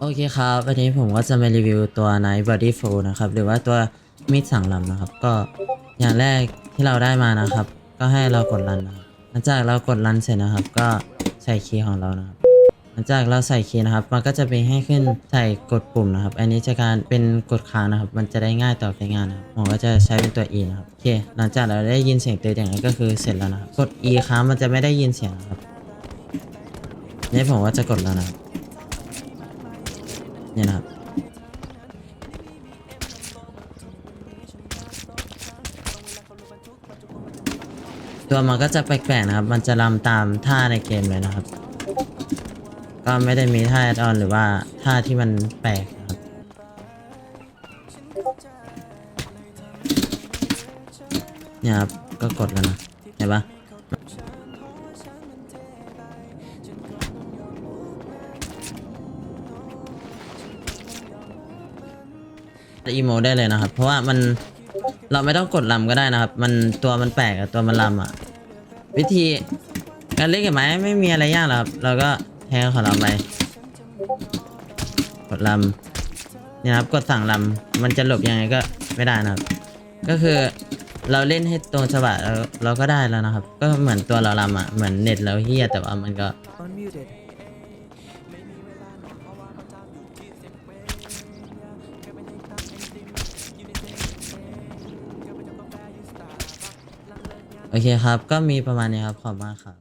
โอเคครับ วันนี้ผมก็จะมารีวิวตัว Night Body f o นะครับ หรือว่าตัวมีดสั่งลำนะครับ ก็อย่างแรกที่เราได้มานะครับ ก็ให้เรากดรันนะครับหลังจากเรากดรันเสร็จนะครับ ก็ใส่คีย์ของเรานะครับ หลังจากเราใส่คีย์นะครับ มันก็จะเป็นให้ขึ้นใส่กดปุ่มนะครับ อันนี้จะการเป็นกดค้างนะครับ มันจะได้ง่ายต่อใช้งานนะครับผมก็จะใช้เป็นตัว E นะครับ โอเค หลังจากเราได้ยินเสียงเตือนอย่างนี้ก็คือเสร็จแล้วนะครับ กด E ค้างมันจะไม่ได้ยินเสียงนะครับนี่ผมก็จะกดแล้วนะครับ นี่นะครับตัวมันก็จะแปลกๆนะครับ มันจะรำตามท่าในเกมเลยนะครับ ก็ไม่ได้มีท่าแอดออนหรือว่าท่าที่มันแปลกนะครับ เนี่ยครับ ก็กดแล้วนะ เห็นปะ อีโมได้เลยนะครับ เพราะว่ามันเราไม่ต้องกดลำก็ได้นะครับ มันตัวมันแปลกอะตัวมันลำอะวิธีการเล่นกับไม้ไม่มีอะไรยากหรอกครับ เราก็แทงของเราไปกดลำเนี่ยครับกดสั่งลำมันจะหลบยังไงก็ไม่ได้นะครับ ก็คือเราเล่นให้ตรงจังหวะเราเราก็ได้แล้วนะครับ ก็เหมือนตัวเราลำอะเหมือนเน็ตเราเฮียแต่ว่ามันก็ โอเคครับ ก็มีประมาณนี้ครับ ขอบคุณมากครับ